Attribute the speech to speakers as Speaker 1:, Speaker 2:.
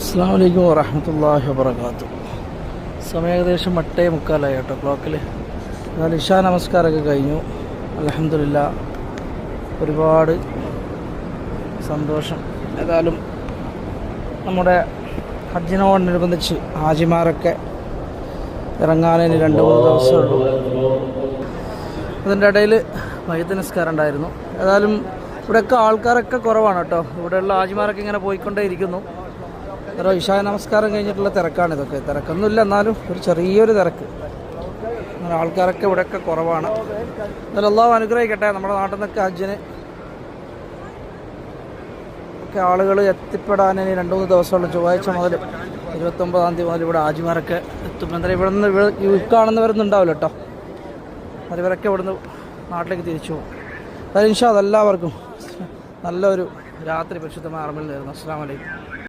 Speaker 1: അസ്സാം വലൈക്കും വറഹമത്തല്ലാഹി വാത്തു സമയം ഏകദേശം എട്ടേ മുക്കാലായി കേട്ടോ ക്ലോക്കിൽ എന്നാൽ ഇഷാ നമസ്കാരമൊക്കെ കഴിഞ്ഞു. അലഹമില്ല ഒരുപാട് സന്തോഷം. ഏതായാലും നമ്മുടെ ഹജ്ജിനോടനുബന്ധിച്ച് ഹാജിമാരൊക്കെ ഇറങ്ങാനതിന് രണ്ട് മൂന്ന് ദിവസമുള്ളൂ അതിന്റെ ഇടയിൽ വൈദ്യ നിസ്കാരം ഉണ്ടായിരുന്നു. ഏതായാലും ഇവിടെയൊക്കെ ആൾക്കാരൊക്കെ കുറവാണ് കേട്ടോ. ഇവിടെയുള്ള ഹാജിമാരൊക്കെ ഇങ്ങനെ പോയിക്കൊണ്ടേ ഇരിക്കുന്നു ഓരോ ഇഷാ നമസ്കാരം കഴിഞ്ഞിട്ടുള്ള തിരക്കാണ് ഇതൊക്കെ. തിരക്കൊന്നുമില്ല എന്നാലും ഒരു ചെറിയൊരു തിരക്ക്. അങ്ങനെ ആൾക്കാരൊക്കെ ഇവിടെയൊക്കെ കുറവാണ്. എന്നാലും അള്ളാഹു അനുഗ്രഹിക്കട്ടെ നമ്മുടെ നാട്ടിൽ നിന്നൊക്കെ ഹജ്ജിന് ഒക്കെ ആളുകൾ എത്തിപ്പെടാൻ ഇനി രണ്ട് മൂന്ന് ദിവസമുള്ള. ചൊവ്വാഴ്ച മുതൽ ഇരുപത്തൊമ്പതാം തീയതി മുതൽ ഇവിടെ ആജിമാരൊക്കെ എത്തും. എന്തായാലും ഇവിടെ നിന്ന് ഇവിടെ കാണുന്നവരൊന്നും ഉണ്ടാവില്ല കേട്ടോ. അതിവരൊക്കെ ഇവിടുന്ന് നാട്ടിലേക്ക് തിരിച്ചു പോകും. അതിനുശേഷം ഇൻഷാ അതെല്ലാവർക്കും നല്ലൊരു രാത്രി പരിശുദ്ധമായ അറമിൽ നേരുന്നു. അസ്സാം വലൈക്കും